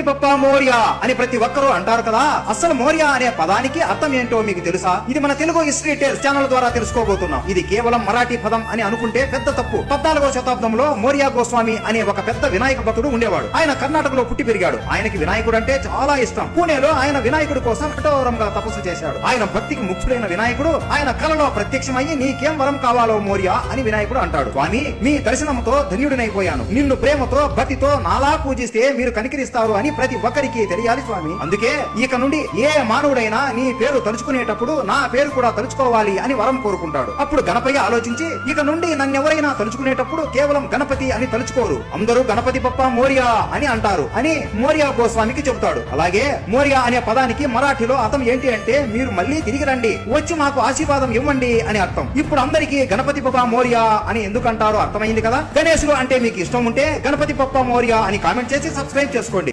గణపతి బప్ప మోరియా అని ప్రతి ఒక్కరూ అంటారు కదా. అసలు మోరియా అనే పదానికి అర్థం ఏంటో మీకు తెలుసా? ఇది మన తెలుగు హిస్టరీ టేల్స్ ఛానల్ ద్వారా తెలుసుకోబోతున్నాం. ఇది కేవలం మరాఠీ పదం అని అనుకుంటే పెద్ద తప్పు. పద్నాలుగో శతాబ్దంలో మోరియా గోస్వామి అనే ఒక పెద్ద వినాయక భక్తుడు ఉండేవాడు. ఆయన కర్ణాటకలో పుట్టి పెరిగాడు. ఆయనకి వినాయకుడు అంటే చాలా ఇష్టం. పూణేలో ఆయన వినాయకుడి కోసం కఠోరంగా తపస్సు చేశాడు. ఆయన భక్తికి ముఖ్యుడైన వినాయకుడు ఆయన కలలో ప్రత్యక్షమయ్యి నీకేం వరం కావాలో మోరియా అని వినాయకుడు అంటాడు. కానీ మీ దర్శనంతో ధన్యుడినైపోయాను. నిన్ను ప్రేమతో భక్తితో నాలా పూజిస్తే మీరు కనికరిస్తారు అని ప్రతి ఒక్కరికి తెలియాలి స్వామి. అందుకే ఇక నుండి ఏ మానవుడైనా నీ పేరు తలుచుకునేటప్పుడు నా పేరు కూడా తలుచుకోవాలి అని వరం కోరుకుంటాడు. అప్పుడు గణపయ్య ఆలోచించి ఇక నుండి నన్నెవరైనా తలుచుకునేటప్పుడు కేవలం గణపతి అని తలుచుకోరు. అందరూ గణపతి పప్ప మోరియా అని అంటారు అని మోరియా గోస్వామికి చెబుతాడు. అలాగే మోరియా అనే పదానికి మరాఠీలో అర్థం ఏంటి అంటే మీరు మళ్ళీ తిరిగి రండి వచ్చి మాకు ఆశీర్వాదం ఇవ్వండి అని అర్థం. ఇప్పుడు అందరికీ గణపతి పప్ప మోరియా అని ఎందుకు అంటారో అర్థమైంది కదా? గణేశుడు అంటే మీకు ఇష్టం ఉంటే గణపతి పప్ప మోరియా అని కామెంట్ చేసి సబ్స్క్రైబ్ చేసుకోండి.